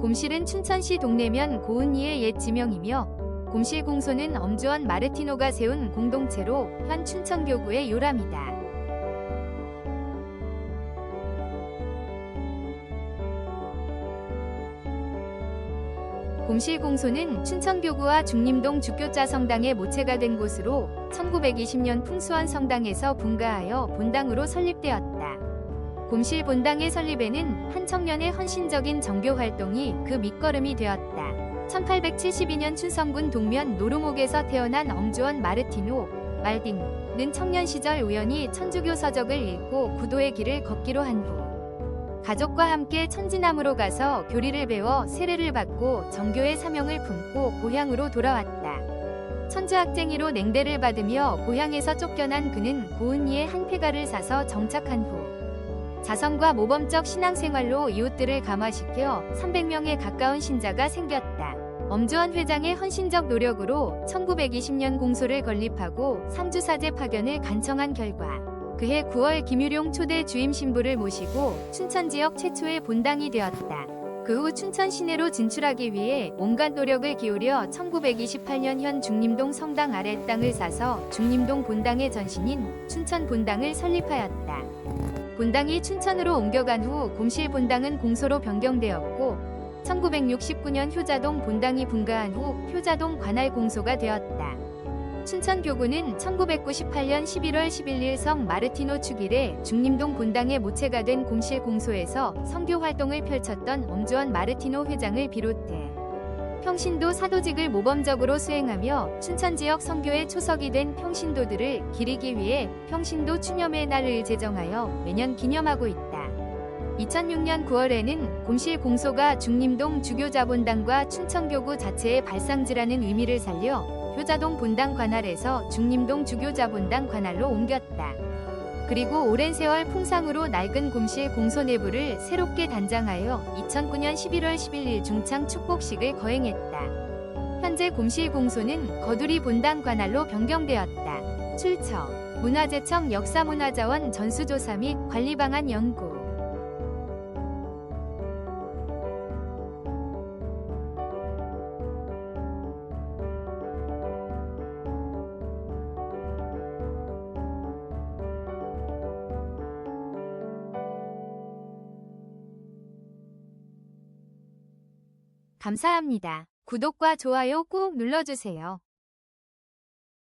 곰실은 춘천시 동래면 고은리의 옛 지명이며 곰실 공소는 엄주원 마르티노가 세운 공동체로 현 춘천교구의 요람이다. 곰실 공소는 춘천교구와 중림동 주교자 성당의 모체가 된 곳으로 1920년 풍수원 성당에서 분가하여 본당으로 설립되었다. 곰실 본당의 설립에는 한 청년의 헌신적인 정교 활동이 그 밑거름이 되었다. 1872년 춘성군 동면 노루목에서 태어난 엄주원 마르티노 말딩는 청년 시절 우연히 천주교 서적을 읽고 구도의 길을 걷기로 한 후 가족과 함께 천지남으로 가서 교리를 배워 세례를 받고 정교의 사명을 품고 고향으로 돌아왔다. 천주학쟁이로 냉대를 받으며 고향에서 쫓겨난 그는 고은리의 한 폐가를 사서 정착한 후 자성과 모범적 신앙생활로 이웃들을 감화시켜 300명에 가까운 신자가 생겼다. 엄주원 회장의 헌신적 노력으로 1920년 공소를 건립하고 상주사제 파견을 간청한 결과 그해 9월 김유룡 초대 주임 신부를 모시고 춘천 지역 최초의 본당이 되었다. 그 후 춘천 시내로 진출하기 위해 온갖 노력을 기울여 1928년 현 중림동 성당 아래 땅을 사서 중림동 본당의 전신인 춘천 본당을 설립하였다. 본당이 춘천으로 옮겨간 후 곰실 본당은 공소로 변경되었고 1969년 효자동 본당이 분가한 후 효자동 관할 공소가 되었다. 춘천교구는 1998년 11월 11일 성 마르티노 축일에 중림동 본당의 모체가 된 곰실 공소에서 성교 활동을 펼쳤던 엄주원 마르티노 회장을 비롯해 평신도 사도직을 모범적으로 수행하며 춘천 지역 성교의 초석이 된 평신도들을 기리기 위해 평신도 추념의 날을 제정하여 매년 기념하고 있다. 2006년 9월에는 곰실 공소가 중림동 주교자본당과 춘천교구 자체의 발상지라는 의미를 살려 효자동 본당 관할에서 중림동 주교자본당 관할로 옮겼다. 그리고 오랜 세월 풍상으로 낡은 곰실 공소 내부를 새롭게 단장하여 2009년 11월 11일 중창 축복식을 거행했다. 현재 곰실 공소는 거두리 본당 관할로 변경되었다. 출처 문화재청 역사문화자원 전수조사 및 관리방안 연구 감사합니다. 구독과 좋아요 꾹 눌러주세요.